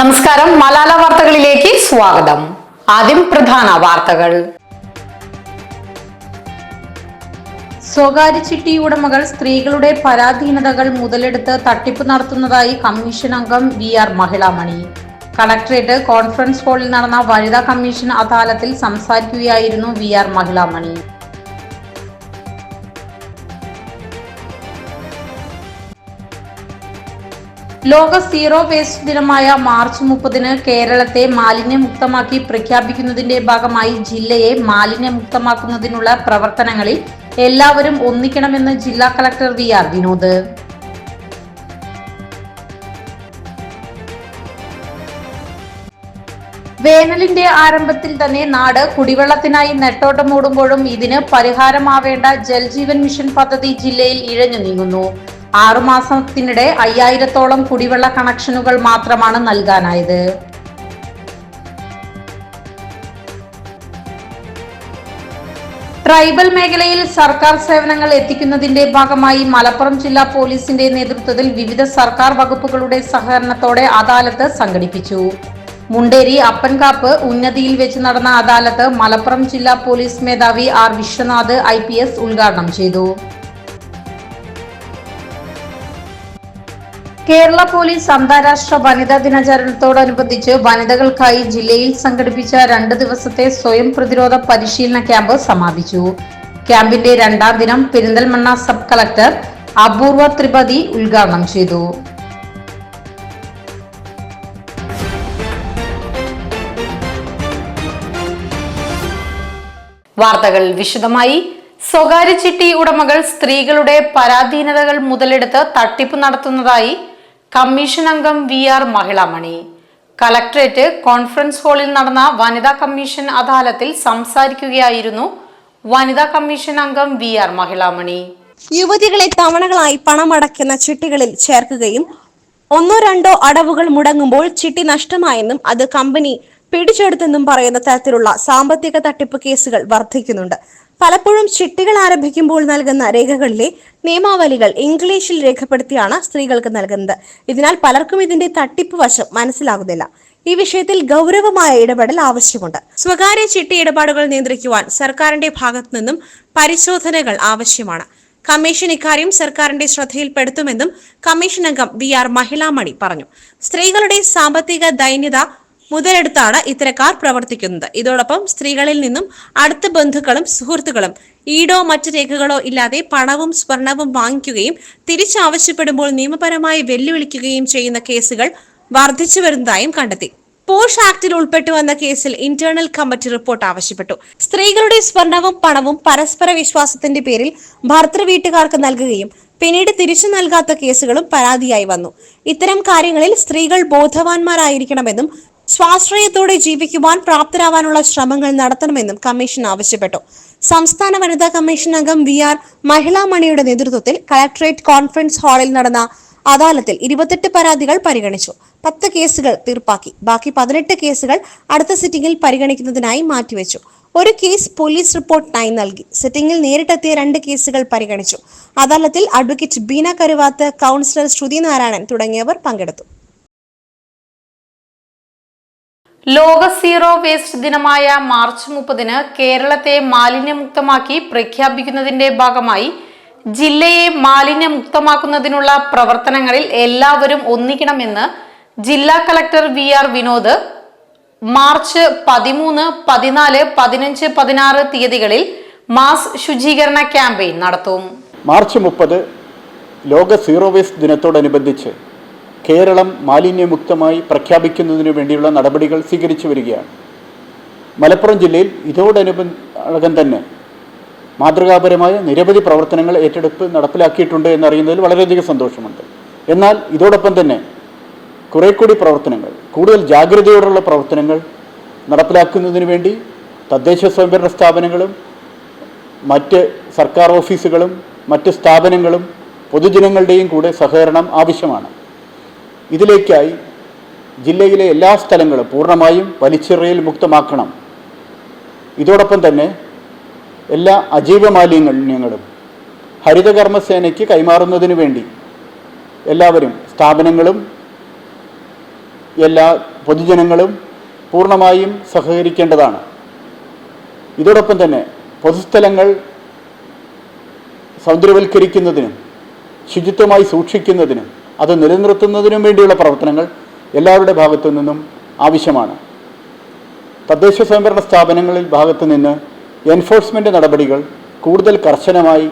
നമസ്കാരം. മലാല വാർത്തകളിലേക്ക് സ്വാഗതം. ആദ്യം പ്രധാന വാർത്തകൾ. സ്വകാര്യ ചിട്ടി ഉടമകൾ സ്ത്രീകളുടെ പരാധീനതകൾ മുതലെടുത്ത് തട്ടിപ്പ് നടത്തുന്നതായി കമ്മീഷൻ അംഗം V R Mahilamani. Collectorate conference ഹാളിൽ നടന്ന വനിതാ കമ്മീഷൻ അദാലത്തിൽ സംസാരിക്കുകയായിരുന്നു വി ആർ മഹിളാമണി. ലോക സീറോ വേസ്റ്റ് ദിനമായ മാർച്ച് മുപ്പതിന് കേരളത്തെ മാലിന്യമുക്തമാക്കി പ്രഖ്യാപിക്കുന്നതിന്റെ ഭാഗമായി ജില്ലയെ മാലിന്യമുക്തമാക്കുന്നതിനുള്ള പ്രവർത്തനങ്ങളിൽ എല്ലാവരും ഒന്നിക്കണമെന്ന് ജില്ലാ കളക്ടർ വി ആർ വിനോദ്. വേനലിന്റെ ആരംഭത്തിൽ തന്നെ നാട് കുടിവെള്ളത്തിനായി നെട്ടോട്ടമോടുമ്പോഴും ഇതിന് പരിഹാരമാവേണ്ട ജൽജീവൻ മിഷൻ പദ്ധതി ജില്ലയിൽ ഇഴഞ്ഞു നീങ്ങുന്നു. ആറുമാസത്തിനിടെ അയ്യായിരത്തോളം കുടിവെള്ള കണക്ഷനുകൾ മാത്രമാണ് നൽകാനായത്. ട്രൈബൽ മേഖലയിൽ സർക്കാർ സേവനങ്ങൾ എത്തിക്കുന്നതിന്റെ ഭാഗമായി മലപ്പുറം ജില്ലാ പോലീസിന്റെ നേതൃത്വത്തിൽ വിവിധ സർക്കാർ വകുപ്പുകളുടെ സഹകരണത്തോടെ അദാലത്ത് സംഘടിപ്പിച്ചു. മുണ്ടേരി അപ്പൻകാപ്പ് ഉന്നതിയിൽ വെച്ച് നടന്ന അദാലത്ത് മലപ്പുറം ജില്ലാ പോലീസ് മേധാവി ആർ വിശ്വനാഥ് ഐ ഉദ്ഘാടനം ചെയ്തു. കേരള പോലീസ് അന്താരാഷ്ട്ര വനിതാ ദിനാചരണത്തോടനുബന്ധിച്ച് വനിതകൾക്കായി ജില്ലയിൽ സംഘടിപ്പിച്ച രണ്ട് ദിവസത്തെ സ്വയം പ്രതിരോധ പരിശീലന ക്യാമ്പ് സമാപിച്ചു. ക്യാമ്പിന്റെ രണ്ടാം ദിനം പെരിന്തൽമണ്ണ സബ് കളക്ടർ അപൂർവ ത്രിപതി ഉദ്ഘാടനം ചെയ്തു. വാർത്തകൾ വിശദമായി. സ്വകാര്യ ചിട്ടി ഉടമകൾ സ്ത്രീകളുടെ പരാധീനതകൾ മുതലെടുത്ത് തട്ടിപ്പ് നടത്തുന്നതായി കമ്മീഷൻ അംഗം V R Mahilamani. Collectorate conference ഹാളിൽ നടന്ന വനിതാ കമ്മീഷൻ അദാലത്തിൽ സംസാരിക്കുകയായിരുന്നു വനിതാ കമ്മീഷൻ അംഗം വി ആർ മഹിളാമണി. യുവതികളെ തവണകളായി പണമടയ്ക്കുന്ന ചിട്ടികളിൽ ചേർക്കുകയും ഒന്നോ രണ്ടോ അടവുകൾ മുടങ്ങുമ്പോൾ ചിട്ടി നഷ്ടമായെന്നും അത് കമ്പനി പിടിച്ചെടുത്തെന്നും പറയുന്ന തരത്തിലുള്ള സാമ്പത്തിക തട്ടിപ്പ് കേസുകൾ വർദ്ധിക്കുന്നുണ്ട്. പലപ്പോഴും ചിട്ടികൾ ആരംഭിക്കുമ്പോൾ നൽകുന്ന രേഖകളിലെ നിയമാവലികൾ ഇംഗ്ലീഷിൽ രേഖപ്പെടുത്തിയാണ് സ്ത്രീകൾക്ക് നൽകുന്നത്. ഇതിനാൽ പലർക്കും ഇതിന്റെ തട്ടിപ്പ് വശം മനസ്സിലാകുന്നില്ല. ഈ വിഷയത്തിൽ ഗൗരവമായ ഇടപെടൽ ആവശ്യമുണ്ട്. സ്വകാര്യ ചിട്ടി ഇടപാടുകൾ നിയന്ത്രിക്കുവാൻ സർക്കാരിന്റെ ഭാഗത്തു നിന്നും പരിശോധനകൾ ആവശ്യമാണ്. കമ്മീഷൻ ഇക്കാര്യം സർക്കാരിന്റെ ശ്രദ്ധയിൽപ്പെടുത്തുമെന്നും കമ്മീഷൻ അംഗം വി ആർ മഹിളാമണി പറഞ്ഞു. സ്ത്രീകളുടെ സാമ്പത്തിക ദൈന്യത മുതലെടുത്താണ് ഇത്തരക്കാർ പ്രവർത്തിക്കുന്നത്. ഇതോടൊപ്പം സ്ത്രീകളിൽ നിന്നും അടുത്ത ബന്ധുക്കളും സുഹൃത്തുക്കളും ഈടോ മറ്റു രേഖകളോ ഇല്ലാതെ പണവും സ്വർണവും വാങ്ങിക്കുകയും തിരിച്ചാവശ്യപ്പെടുമ്പോൾ നിയമപരമായി വെല്ലുവിളിക്കുകയും ചെയ്യുന്ന കേസുകൾ വർദ്ധിച്ചു വരുന്നതായും കണ്ടെത്തി. പോഷ് ആക്ടിൽ ഉൾപ്പെട്ടു വന്ന കേസിൽ ഇന്റേണൽ കമ്മിറ്റി റിപ്പോർട്ട് ആവശ്യപ്പെട്ടു. സ്ത്രീകളുടെ സ്വർണവും പണവും പരസ്പര വിശ്വാസത്തിന്റെ പേരിൽ ഭർത്തൃ വീട്ടുകാർക്ക് നൽകുകയും പിന്നീട് തിരിച്ചു നൽകാത്ത കേസുകളും പരാതിയായി വന്നു. ഇത്തരം കാര്യങ്ങളിൽ സ്ത്രീകൾ ബോധവാന്മാരായിരിക്കണമെന്നും സ്വാശ്രയത്തോടെ ജീവിക്കുവാൻ പ്രാപ്തരാവാനുള്ള ശ്രമങ്ങൾ നടത്തണമെന്നും കമ്മീഷൻ ആവശ്യപ്പെട്ടു. സംസ്ഥാന വനിതാ കമ്മീഷൻ അംഗം വി ആർ മഹിളാമണിയുടെ നേതൃത്വത്തിൽ കളക്ടറേറ്റ് കോൺഫറൻസ് ഹാളിൽ നടന്ന അദാലത്തിൽ ഇരുപത്തെട്ട് പരാതികൾ പരിഗണിച്ചു. പത്ത് കേസുകൾ തീർപ്പാക്കി. ബാക്കി പതിനെട്ട് കേസുകൾ അടുത്ത സിറ്റിംഗിൽ പരിഗണിക്കുന്നതിനായി മാറ്റിവെച്ചു. ഒരു കേസ് പോലീസ് റിപ്പോർട്ടിനായി നൽകി. സിറ്റിംഗിൽ നേരിട്ടെത്തിയ രണ്ട് കേസുകൾ പരിഗണിച്ചു. അദാലത്തിൽ അഡ്വക്കേറ്റ് ബീന കരുവാത്ത് കൗൺസിലർ ശ്രുതി നാരായണൻ തുടങ്ങിയവർ പങ്കെടുത്തു. ലോക സീറോ വേസ്റ്റ് ദിനമായ മാർച്ച് മുപ്പതിന് കേരളത്തെ മാലിന്യമുക്തമാക്കി പ്രഖ്യാപിക്കുന്നതിന്റെ ഭാഗമായി ജില്ലയെ മാലിന്യമുക്തമാക്കുന്നതിനുള്ള പ്രവർത്തനങ്ങളിൽ എല്ലാവരും ഒന്നിക്കണമെന്ന് ജില്ലാ collector V R Vinod March പതിമൂന്ന് പതിനാല് പതിനഞ്ച് പതിനാറ് തീയതികളിൽ മാസ് ശുചീകരണ ക്യാമ്പയിൻ നടത്തും. മാർച്ച് മുപ്പത് ലോക സീറോ വേസ്റ്റ് ദിനത്തോടനുബന്ധിച്ച് കേരളം മാലിന്യമുക്തമായി പ്രഖ്യാപിക്കുന്നതിന് വേണ്ടിയുള്ള നടപടികൾ സ്വീകരിച്ചു വരികയാണ്. മലപ്പുറം ജില്ലയിൽ ഇതോടനുബന്ധം തന്നെ മാതൃകാപരമായ നിരവധി പ്രവർത്തനങ്ങൾ ഏറ്റെടുപ്പ് നടപ്പിലാക്കിയിട്ടുണ്ട് എന്നറിയുന്നതിൽ വളരെയധികം സന്തോഷമുണ്ട്. എന്നാൽ ഇതോടൊപ്പം തന്നെ കുറേ കൂടി പ്രവർത്തനങ്ങൾ കൂടുതൽ ജാഗ്രതയോടുള്ള പ്രവർത്തനങ്ങൾ നടപ്പിലാക്കുന്നതിന് വേണ്ടി തദ്ദേശ സ്വയംഭരണ സ്ഥാപനങ്ങളും മറ്റ് സർക്കാർ ഓഫീസുകളും മറ്റ് സ്ഥാപനങ്ങളും പൊതുജനങ്ങളുടെയും കൂടെ സഹകരണം ആവശ്യമാണ്. ഇതിലേക്കായി ജില്ലയിലെ എല്ലാ സ്ഥലങ്ങളും പൂർണമായും വലിച്ചെറിയൽ മുക്തമാക്കണം. ഇതോടൊപ്പം തന്നെ എല്ലാ അജീവ മാലിന്യങ്ങളും ഹരിതകർമ്മസേനയ്ക്ക് കൈമാറുന്നതിന് വേണ്ടി എല്ലാവരും സ്ഥാപനങ്ങളും എല്ലാ പൊതുജനങ്ങളും പൂർണമായും സഹകരിക്കേണ്ടതാണ്. ഇതോടൊപ്പം തന്നെ പൊതുസ്ഥലങ്ങൾ സൗന്ദര്യവൽക്കരിക്കുന്നതിനും ശുചിത്വമായി സൂക്ഷിക്കുന്നതിനും അത് നിലനിർത്തുന്നതിനും വേണ്ടിയുള്ള പ്രവർത്തനങ്ങൾ എല്ലാവരുടെ ഭാഗത്തു നിന്നും ആവശ്യമാണ്. തദ്ദേശ സ്വയംഭരണ സ്ഥാപനങ്ങളിൽ ഭാഗത്തു നിന്ന് എൻഫോഴ്സ്മെന്റ് നടപടികൾ കൂടുതൽ കർശനമായി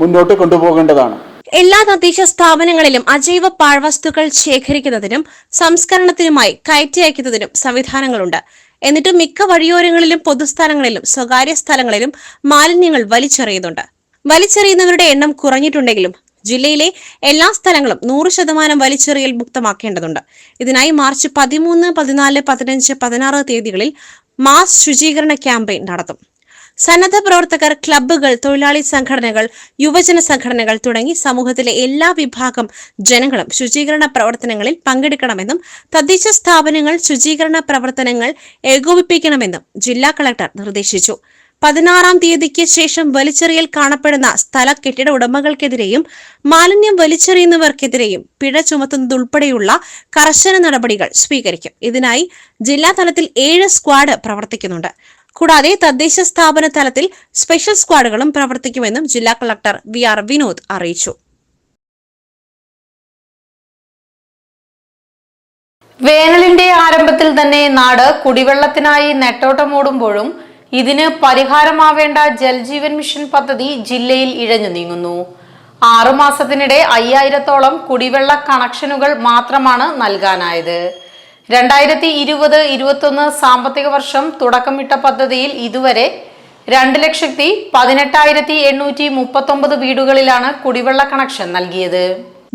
മുന്നോട്ട് കൊണ്ടുപോകേണ്ടതാണ്. എല്ലാ തദ്ദേശ സ്ഥാപനങ്ങളിലും അജൈവ പാഴ്വസ്തുക്കൾ ശേഖരിക്കുന്നതിനും സംസ്കരണത്തിനുമായി കയറ്റി അയക്കുന്നതിനും സംവിധാനങ്ങളുണ്ട്. എന്നിട്ടും മിക്ക വഴിയോരങ്ങളിലും പൊതുസ്ഥലങ്ങളിലും സ്വകാര്യ സ്ഥലങ്ങളിലും മാലിന്യങ്ങൾ വലിച്ചെറിയുന്നുണ്ട്. വലിച്ചെറിയുന്നവരുടെ എണ്ണം കുറഞ്ഞിട്ടുണ്ടെങ്കിലും ജില്ലയിലെ എല്ലാ സ്ഥലങ്ങളും നൂറ് ശതമാനം വലിച്ചെറിയൽ മുക്തമാക്കേണ്ടതുണ്ട്. ഇതിനായി മാർച്ച് പതിമൂന്ന് പതിനാല് പതിനഞ്ച് പതിനാറ് തീയതികളിൽ മാസ് ശുചീകരണ ക്യാമ്പയിൻ നടത്തും. സന്നദ്ധ പ്രവർത്തകർ ക്ലബ്ബുകൾ തൊഴിലാളി സംഘടനകൾ യുവജന സംഘടനകൾ തുടങ്ങി സമൂഹത്തിലെ എല്ലാ വിഭാഗം ജനങ്ങളും ശുചീകരണ പ്രവർത്തനങ്ങളിൽ പങ്കെടുക്കണമെന്നും തദ്ദേശ സ്ഥാപനങ്ങൾ ശുചീകരണ പ്രവർത്തനങ്ങൾ ഏകോപിപ്പിക്കണമെന്നും ജില്ലാ കളക്ടർ നിർദ്ദേശിച്ചു. പതിനാറാം തീയതിക്ക് ശേഷം വലിച്ചെറിയൽ കാണപ്പെടുന്ന സ്ഥല കെട്ടിട ഉടമകൾക്കെതിരെയും മാലിന്യം വലിച്ചെറിയുന്നവർക്കെതിരെയും പിഴ ചുമത്തുന്നതുൾപ്പെടെയുള്ള കർശന നടപടികൾ സ്വീകരിക്കും. ഇതിനായി ജില്ലാ തലത്തിൽ ഏഴ് സ്ക്വാഡ് പ്രവർത്തിക്കുന്നുണ്ട്. കൂടാതെ തദ്ദേശ സ്ഥാപന തലത്തിൽ സ്പെഷ്യൽ സ്ക്വാഡുകളും പ്രവർത്തിക്കുമെന്നും ജില്ലാ കളക്ടർ വി ആർ വിനോദ് അറിയിച്ചു. വേനലിന്റെ ആരംഭത്തിൽ തന്നെ നാട് കുടിവെള്ളത്തിനായി നെട്ടോട്ടമോടുമ്പോഴും ഇതിന് പരിഹാരമാവേണ്ട ജൽജീവൻ മിഷൻ പദ്ധതി ജില്ലയിൽ ഇഴഞ്ഞു നീങ്ങുന്നു. ആറുമാസത്തിനിടെ അയ്യായിരത്തോളം കുടിവെള്ള കണക്ഷനുകൾ മാത്രമാണ് നൽകാനായത്. രണ്ടായിരത്തി ഇരുപത് ഇരുപത്തൊന്ന് സാമ്പത്തിക വർഷം തുടക്കമിട്ട പദ്ധതിയിൽ ഇതുവരെ രണ്ട് ലക്ഷത്തി പതിനെട്ടായിരത്തി എണ്ണൂറ്റി മുപ്പത്തൊമ്പത് വീടുകളിലാണ് കുടിവെള്ള കണക്ഷൻ നൽകിയത്.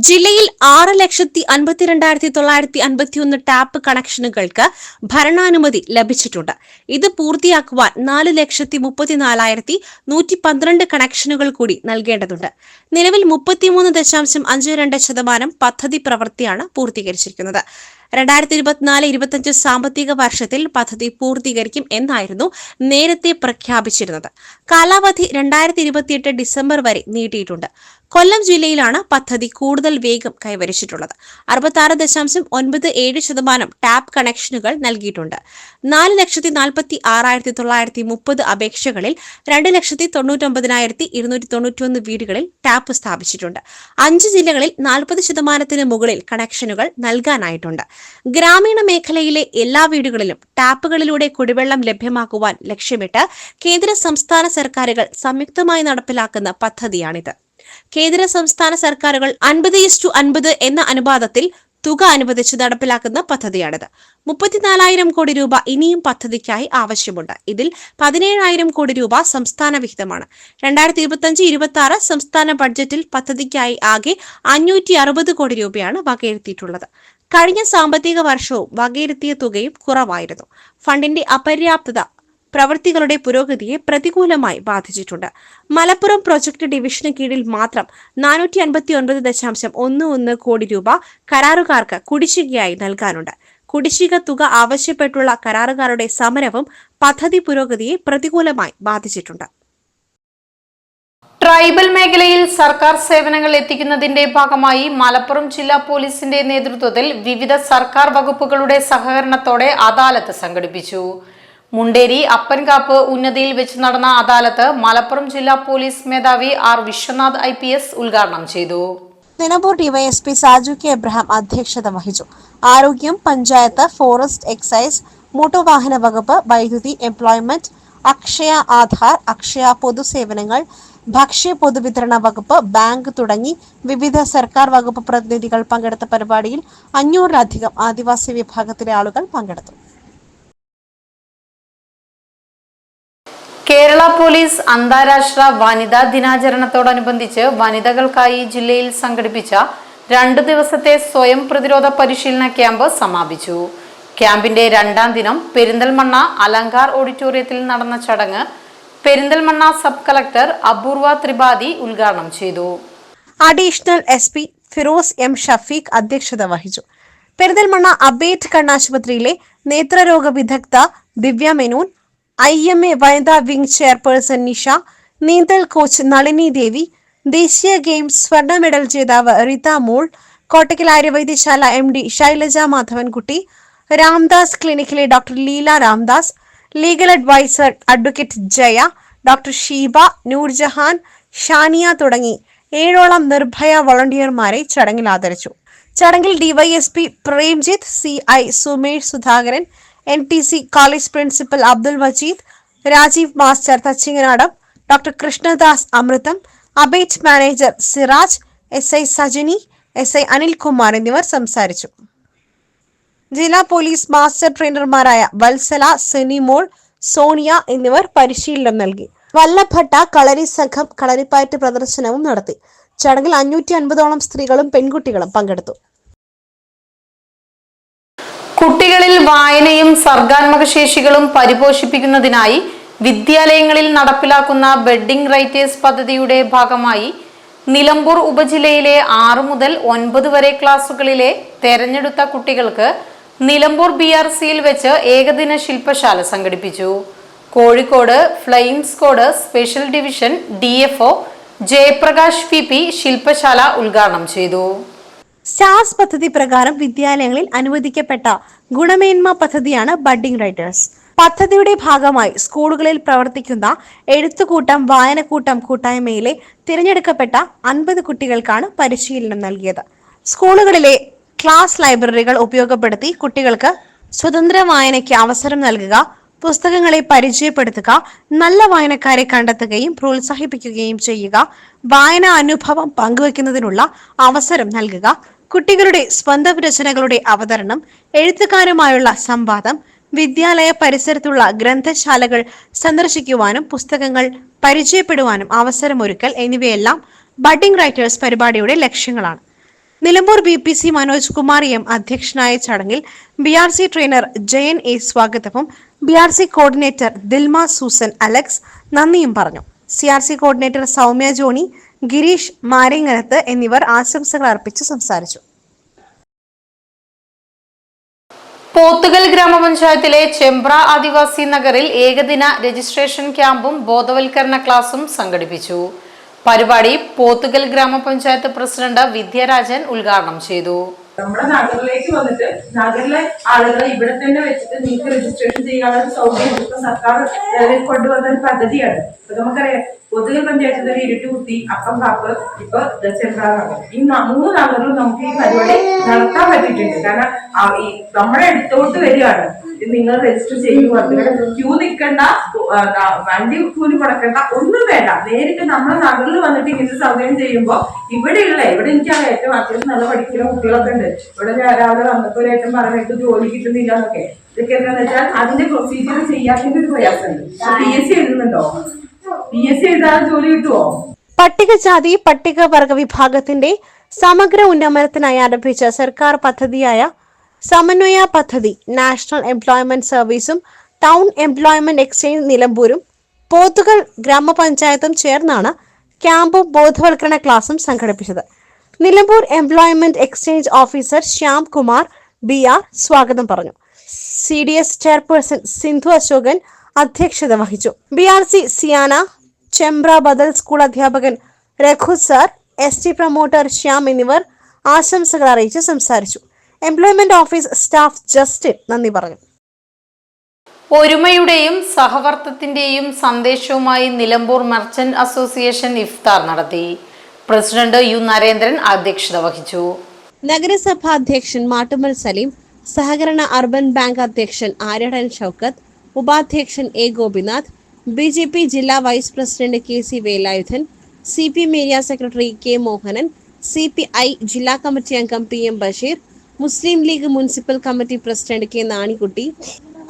ജില്ലയിൽ ആറ് ലക്ഷത്തി അൻപത്തിരണ്ടായിരത്തി തൊള്ളായിരത്തി അൻപത്തിയൊന്ന് ടാപ്പ് കണക്ഷനുകൾക്ക് ഭരണാനുമതി ലഭിച്ചിട്ടുണ്ട്. ഇത് പൂർത്തിയാക്കുവാൻ നാല് ലക്ഷത്തി മുപ്പത്തിനാലായിരത്തി നൂറ്റി പന്ത്രണ്ട് കണക്ഷനുകൾ കൂടി നൽകേണ്ടതുണ്ട്. നിലവിൽ മുപ്പത്തിമൂന്ന് ദശാംശം അഞ്ച് രണ്ട് ശതമാനം പദ്ധതി പ്രവൃത്തിയാണ് പൂർത്തീകരിച്ചിരിക്കുന്നത്. രണ്ടായിരത്തി ഇരുപത്തിനാല് ഇരുപത്തിയഞ്ച് സാമ്പത്തിക വർഷത്തിൽ പദ്ധതി പൂർത്തീകരിക്കും എന്നായിരുന്നു നേരത്തെ പ്രഖ്യാപിച്ചിരുന്നത്. കാലാവധി രണ്ടായിരത്തി ഇരുപത്തിയെട്ട് ഡിസംബർ വരെ നീട്ടിയിട്ടുണ്ട്. കൊല്ലം ജില്ലയിലാണ് പദ്ധതി കൂടുതൽ വേഗം കൈവരിച്ചിട്ടുള്ളത്. അറുപത്തി ദശാംശം ഒൻപത് ഏഴ് ശതമാനം ടാപ്പ് കണക്ഷനുകൾ നൽകിയിട്ടുണ്ട്. നാല് ലക്ഷത്തി നാൽപ്പത്തി ആറായിരത്തി തൊള്ളായിരത്തി മുപ്പത് അപേക്ഷകളിൽ രണ്ട് ലക്ഷത്തി തൊണ്ണൂറ്റൊമ്പതിനായിരത്തി ഇരുന്നൂറ്റി തൊണ്ണൂറ്റിയൊന്ന് വീടുകളിൽ ടാപ്പ് സ്ഥാപിച്ചിട്ടുണ്ട്. അഞ്ച് ജില്ലകളിൽ നാൽപ്പത് ശതമാനത്തിന് മുകളിൽ കണക്ഷനുകൾ നൽകാനായിട്ടുണ്ട്. ഗ്രാമീണ മേഖലയിലെ എല്ലാ വീടുകളിലും ടാപ്പുകളിലൂടെ കുടിവെള്ളം ലഭ്യമാക്കുവാൻ ലക്ഷ്യമിട്ട് കേന്ദ്ര സംസ്ഥാന സർക്കാരുകൾ സംയുക്തമായി നടപ്പിലാക്കുന്ന പദ്ധതിയാണിത്. കേന്ദ്ര സംസ്ഥാന സർക്കാരുകൾ അൻപത് ഇസ്റ്റു അൻപത് എന്ന അനുപാതത്തിൽ തുക അനുവദിച്ച് നടപ്പിലാക്കുന്ന പദ്ധതിയാണിത്. മുപ്പത്തിനാലായിരം കോടി രൂപ ഇനിയും പദ്ധതിക്കായി ആവശ്യമുണ്ട്. ഇതിൽ പതിനേഴായിരം കോടി രൂപ സംസ്ഥാന വിഹിതമാണ്. രണ്ടായിരത്തി ഇരുപത്തിയഞ്ച് ഇരുപത്തി ആറ് സംസ്ഥാന ബഡ്ജറ്റിൽ പദ്ധതിക്കായി ആകെ അഞ്ഞൂറ്റി അറുപത് കോടി രൂപയാണ് വകയിരുത്തിയിട്ടുള്ളത്. കഴിഞ്ഞ സാമ്പത്തിക വർഷവും വകയിരുത്തിയ തുകയും കുറവായിരുന്നു. ഫണ്ടിന്റെ അപര്യാപ്തത പ്രവൃത്തികളുടെ പുരോഗതിയെ പ്രതികൂലമായി ബാധിച്ചിട്ടുണ്ട്. മലപ്പുറം പ്രൊജക്ട് ഡിവിഷന് കീഴിൽ മാത്രം നാനൂറ്റി അൻപത്തി ഒൻപത് ദശാംശം ഒന്ന് ഒന്ന് കോടി രൂപ കരാറുകാർക്ക് കുടിശ്ശികയായി നൽകാനുണ്ട്. കുടിശ്ശിക തുക ആവശ്യപ്പെട്ടുള്ള കരാറുകാരുടെ സമരവും പദ്ധതി പുരോഗതിയെ പ്രതികൂലമായി ബാധിച്ചിട്ടുണ്ട്. ട്രൈബൽ മേഖലയിൽ സർക്കാർ സേവനങ്ങൾ എത്തിക്കുന്നതിന്റെ ഭാഗമായി മലപ്പുറം ജില്ലാ പോലീസിന്റെ നേതൃത്വത്തിൽ വിവിധ സർക്കാർ വകുപ്പുകളുടെ സഹകരണത്തോടെ അദാലത്ത് സംഘടിപ്പിച്ചു. മുണ്ടേരി അപ്പൻകാപ്പ് ഉന്നതിയിൽ വെച്ച് നടന്ന അദാലത്ത് മലപ്പുറം ജില്ലാ പോലീസ് മേധാവി ആർ വിശ്വനാഥ് ഐ ഉദ്ഘാടനം ചെയ്തു. Nilambur DYSP Saju K Abraham അധ്യക്ഷത വഹിച്ചു. ആരോഗ്യം പഞ്ചായത്ത് ഫോറസ്റ്റ് എക്സൈസ് മോട്ടോർ വാഹന വകുപ്പ് വൈദ്യുതി എംപ്ലോയ്മെന്റ് അക്ഷയ ആധാർ അക്ഷയ പൊതുസേവനങ്ങൾ ഭക്ഷ്യ പൊതുവിതരണ വകുപ്പ് ബാങ്ക് തുടങ്ങി വിവിധ സർക്കാർ വകുപ്പ് പ്രതിനിധികൾ പങ്കെടുത്ത പരിപാടിയിൽ അഞ്ഞൂറിലധികം ആദിവാസി വിഭാഗത്തിലെ ആളുകൾ പങ്കെടുത്തു. കേരള പോലീസ് അന്താരാഷ്ട്ര വനിതാ ദിനാചരണത്തോടനുബന്ധിച്ച് വനിതകൾക്കായി ജില്ലയിൽ സംഘടിപ്പിച്ച രണ്ടു ദിവസത്തെ സ്വയം പ്രതിരോധ പരിശീലന ക്യാമ്പ് സമാപിച്ചു. ക്യാമ്പിന്റെ രണ്ടാം ദിനം പെരിന്തൽമണ്ണ അലങ്കാർ ഓഡിറ്റോറിയത്തിൽ നടന്ന ചടങ്ങ് പെരിന്തൽമണ്ണ സബ് കളക്ടർ അപൂർവ ത്രിപാഠി ഉദ്ഘാടനം ചെയ്തു. Additional S P Firoz M Shafeeq അധ്യക്ഷത വഹിച്ചു. പെരിന്തൽമണ്ണ അബേറ്റ് കണ്ണാശുപത്രിയിലെ നേത്രരോഗ വിദഗ്ധ Divya Menon I M A വനിതാ വിംഗ് ചെയർപേഴ്സൺ നിഷ നീന്തൽ കോച്ച് നളിനി ദേവി ദേശീയ ഗെയിംസ് സ്വർണ മെഡൽ ജേതാവ് റിത മോൾ Kottakkal Aryavaidyasala M D Shailaja Madhavankutty Ramdas ക്ലിനിക്കിലെ doctor Leela Ramdas legal adviser advocate Jaya doctor Sheeba Noorjahan Shaniya തുടങ്ങി ഏഴോളം നിർഭയ വോളണ്ടിയർമാരെ ചടങ്ങിൽ ആദരിച്ചു. ചടങ്ങിൽ DYSP Premjith C I Sumesh Sudhakaran N T C college principal Abdul Majeed Rajeev master Thachinganadam doctor Krishnadas Amritham Abate manager Siraj S I Sajani S I Anilkumar എന്നിവർ സംസാരിച്ചു. ജില്ലാ police master ട്രെയിനർമാരായ വത്സല സെനിമോൾ സോണിയ എന്നിവർ പരിശീലനം നൽകി. വല്ലഭട്ട കളരി സംഘം കളരിപ്പയറ്റ് പ്രദർശനവും നടത്തി. ചടങ്ങിൽ അഞ്ഞൂറ്റി അൻപതോളം സ്ത്രീകളും പെൺകുട്ടികളും പങ്കെടുത്തു. കുട്ടികളിൽ വായനയും സർഗാത്മക ശേഷികളും പരിപോഷിപ്പിക്കുന്നതിനായി വിദ്യാലയങ്ങളിൽ നടപ്പിലാക്കുന്ന ബെഡിംഗ് റൈറ്റേഴ്സ് പദ്ധതിയുടെ ഭാഗമായി നിലമ്പൂർ ഉപജില്ലയിലെ ആറു മുതൽ ഒൻപത് വരെ ക്ലാസുകളിലെ തെരഞ്ഞെടുത്ത കുട്ടികൾക്ക് നിലമ്പൂർ ബി ആർ സിയിൽ വെച്ച് ഏകദിന ശില്പശാല സംഘടിപ്പിച്ചു. Kozhikode flying squad special division D F O Jayaprakash P P ശില്പശാല ഉദ്ഘാടനം ചെയ്തു. സ്റ്റാർസ് പദ്ധതി പ്രകാരം വിദ്യാലയങ്ങളിൽ അനുവദിക്കപ്പെട്ട ഗുണമേന്മ പദ്ധതിയാണ് ബഡ്ഡിംഗ് റൈറ്റേഴ്സ്. പദ്ധതിയുടെ ഭാഗമായി സ്കൂളുകളിൽ പ്രവർത്തിക്കുന്ന എഴുത്തുകൂട്ടം വായനക്കൂട്ടം കൂട്ടായ്മയിലെ തിരഞ്ഞെടുക്കപ്പെട്ട അൻപത് കുട്ടികൾക്കാണ് പരിശീലനം നൽകിയത്. സ്കൂളുകളിലെ ക്ലാസ് ലൈബ്രറികൾ ഉപയോഗപ്പെടുത്തി കുട്ടികൾക്ക് സ്വതന്ത്ര വായനയ്ക്ക് അവസരം നൽകുക പുസ്തകങ്ങളെ പരിചയപ്പെടുത്തുക നല്ല വായനക്കാരെ കണ്ടെത്തുകയും പ്രോത്സാഹിപ്പിക്കുകയും ചെയ്യുക വായന അനുഭവം പങ്കുവെക്കുന്നതിനുള്ള അവസരം നൽകുക കുട്ടികളുടെ സ്വന്തം രചനകളുടെ അവതരണം എഴുത്തുകാരുമായുള്ള സംവാദം വിദ്യാലയ പരിസരത്തുള്ള ഗ്രന്ഥശാലകൾ സന്ദർശിക്കുവാനും പുസ്തകങ്ങൾ പരിചയപ്പെടുവാനും അവസരമൊരുക്കൽ എന്നിവയെല്ലാം ബഡ്ഡിംഗ് റൈറ്റേഴ്സ് പരിപാടിയുടെ ലക്ഷ്യങ്ങളാണ്. Nilambur B P C Manoj Kumar M അധ്യക്ഷനായ ചടങ്ങിൽ B R C trainer Jayan A സ്വാഗതവും B R C coordinator Dilma Susan Alex നന്ദിയും പറഞ്ഞു. C R C coordinator Soumya Johny Gireesh Maringanath എന്നിവർ ആശംസകൾ അർപ്പിച്ച് സംസാരിച്ചു. പോത്തുകൽ ഗ്രാമപഞ്ചായത്തിലെ ചെമ്പ്ര ആദിവാസി നഗറിൽ ഏകദിന രജിസ്ട്രേഷൻ ക്യാമ്പും ബോധവൽക്കരണ ക്ലാസും സംഘടിപ്പിച്ചു. പരിപാടി പോത്തുകൽ ഗ്രാമപഞ്ചായത്ത് പ്രസിഡന്റ് വിദ്യാരാജൻ ഉദ്ഘാടനം ചെയ്തു. നമ്മുടെ നഗറിലേക്ക് വന്നിട്ട് നഗറിലെ ആളുകളെ ഇവിടെ തന്നെ വെച്ചിട്ട് നിങ്ങൾക്ക് രജിസ്ട്രേഷൻ ചെയ്യാനുള്ള സൗകര്യം ഇപ്പൊ സർക്കാർ നിലവിൽ കൊണ്ടുവന്ന ഒരു പദ്ധതിയാണ്. അപ്പൊ നമുക്കറിയാം പൊതുവെ തന്നെ ഇരുട്ട് കുത്തി അപ്പം കാപ്പ് ഇപ്പൊ നഗർ ഈ മൂന്ന് നഗറിലും നമുക്ക് ഈ പരിപാടി നടത്താൻ പറ്റിയിട്ടുണ്ട്. കാരണം നമ്മുടെ അടുത്തോട്ട് വരികയാണ്. നിങ്ങൾ രജിസ്റ്റർ ചെയ്യുക ക്യൂ നിൽക്കണ്ട വണ്ടി കൂലി മുടക്കണ്ട ഒന്നും വേണ്ട. നേരിട്ട് നമ്മുടെ നഗറിൽ വന്നിട്ട് ഇങ്ങനത്തെ സൗകര്യം ചെയ്യുമ്പോൾ ഇവിടെയുള്ള ഇവിടെ എനിക്കാണ് ഏറ്റവും അത്യാവശ്യം നല്ല പഠിക്കുന്ന കുട്ടികളൊക്കെ ഉണ്ട്. ഇവിടെ രാവിലെ വന്നപ്പോൾ ഏറ്റവും പറഞ്ഞിട്ട് ജോലി കിട്ടുന്നില്ല എന്നൊക്കെ. ഇതൊക്കെ എന്താണെന്ന് വെച്ചാൽ അതിന്റെ പ്രൊസീജിയർ ചെയ്യാത്തതിന്റെ ഒരു പ്രയാസമുണ്ട്. പി എസ് സി എഴുതുന്നുണ്ടോ? പി എസ് സി എഴുതാതെ ജോലി കിട്ടുമോ പട്ടികജാതി പട്ടികവർഗ വിഭാഗത്തിന്റെ സമഗ്ര ഉന്നമനത്തിനായി ആരംഭിച്ച സർക്കാർ പദ്ധതിയായ സമന്വയ പദ്ധതി നാഷണൽ എംപ്ലോയ്മെന്റ് സർവീസും ടൗൺ എംപ്ലോയ്മെന്റ് എക്സ്ചേഞ്ച് നിലമ്പൂരും പോത്തുകൾ ഗ്രാമപഞ്ചായത്തും ചേർന്നാണ് ക്യാമ്പും ബോധവൽക്കരണ ക്ലാസും സംഘടിപ്പിച്ചത്. Nilambur employment exchange officer Shyam Kumar B R സ്വാഗതം പറഞ്ഞു. C D S chairperson Sindhu Ashokan അധ്യക്ഷത വഹിച്ചു. B R C Siyana Chembra ബദൽ സ്കൂൾ അധ്യാപകൻ Raghu sir S T promoter Shyam എന്നിവർ ആശംസകൾ അറിയിച്ച് സംസാരിച്ചു. എംപ്ലോയ്മെന്റ് ഓഫീസ് സ്റ്റാഫ് ജസ്റ്റിൻ നന്ദി പറഞ്ഞു. ഒരുമയുടെയും സഹവർത്തത്തിന്റെയും സന്ദേശവുമായി നിലമ്പൂർ മർച്ചന്റ് അസോസിയേഷൻ ഇഫ്താർ നടത്തി. പ്രസിഡന്റ് യു നരേന്ദ്രൻ അധ്യക്ഷത വഹിച്ചു. നഗരസഭാ അധ്യക്ഷൻ മാട്ടുമൽ സലീം സഹകരണ അർബൻ ബാങ്ക് അധ്യക്ഷൻ ആര്യടൻ ഷൗക്കത്ത് ഉപാധ്യക്ഷൻ A Gopinath B J P ജില്ലാ vice president K C Velayudhan C P M area secretary K Mohanan C P I ജില്ലാ കമ്മിറ്റി അംഗം P M Basheer Muslim League municipal committee president K Nanikutty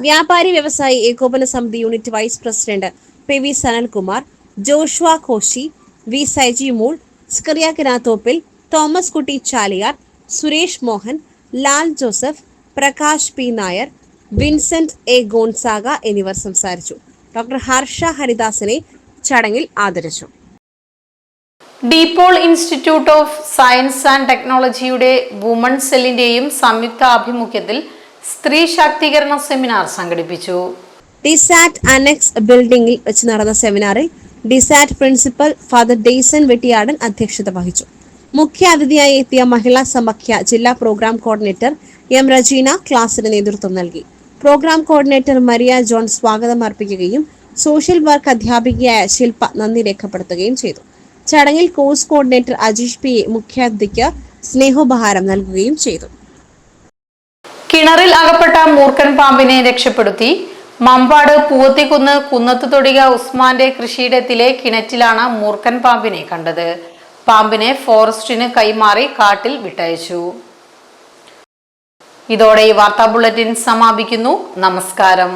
വ്യാപാരി വ്യവസായി ഏകോപന സമിതി unit vice president P V Sanalkumar Joshua Koshy V Saiji മൂൾ Scaria Kinathoppil Thomas കുട്ടി Chaliyar Suresh Mohan Lal Joseph Prakash P Nair Vincent A Gonzaga എന്നിവർ സംസാരിച്ചു. Doctor Harsha ഹരിദാസിനെ ചടങ്ങിൽ ആദരിച്ചു. DePaul institute of science and ടെക്നോളജിയുടെ വുമൺ സെല്ലിന്റെയും സംയുക്ത ആഭിമുഖ്യത്തിൽ സ്ത്രീ ശാക്തീകരണ സെമിനാർ സംഘടിപ്പിച്ചു. ഡിസാറ്റ് അനക്സ് ബിൽഡിംഗിൽ വെച്ച് നടന്ന സെമിനാറിൽ ഡിസാറ്റ് പ്രിൻസിപ്പൽ ഫാദർ ഡെയ്സൺ വെട്ടിയാടൻ അധ്യക്ഷത വഹിച്ചു. മുഖ്യ അതിഥിയായി എത്തിയ മഹിളാ സമഖ്യ ജില്ലാ പ്രോഗ്രാം കോർഡിനേറ്റർ എം റജീന ക്ലാസിന് നേതൃത്വം നൽകി. പ്രോഗ്രാം കോർഡിനേറ്റർ മരിയ ജോൺ സ്വാഗതം അർപ്പിക്കുകയും സോഷ്യൽ വർക്ക് അധ്യാപികയായ ശില്പ നന്ദി രേഖപ്പെടുത്തുകയും ചെയ്തു. ചടങ്ങിൽ കോഴ്സ് കോർഡിനേറ്റർ അജീഷ് പി മുഖ്യാതിഥിക്ക് സ്നേഹോപഹാരം നൽകുകയും ചെയ്തു. കിണറിൽ അകപ്പെട്ട മൂർഖൻ പാമ്പിനെ രക്ഷപ്പെടുത്തി. മമ്പാട് പൂവത്തിക്കുന്ന് കുന്നത്ത് തൊടിക ഉസ്മാന്റെ കൃഷിയിടത്തിലെ കിണറ്റിലാണ് മൂർഖൻ പാമ്പിനെ കണ്ടത്. പാമ്പിനെ ഫോറസ്റ്റിന് കൈമാറി കാട്ടിൽ വിട്ടയച്ചു. ഇതോടെ ഈ വാർത്താ ബുള്ളറ്റിൻ സമാപിക്കുന്നു. നമസ്കാരം.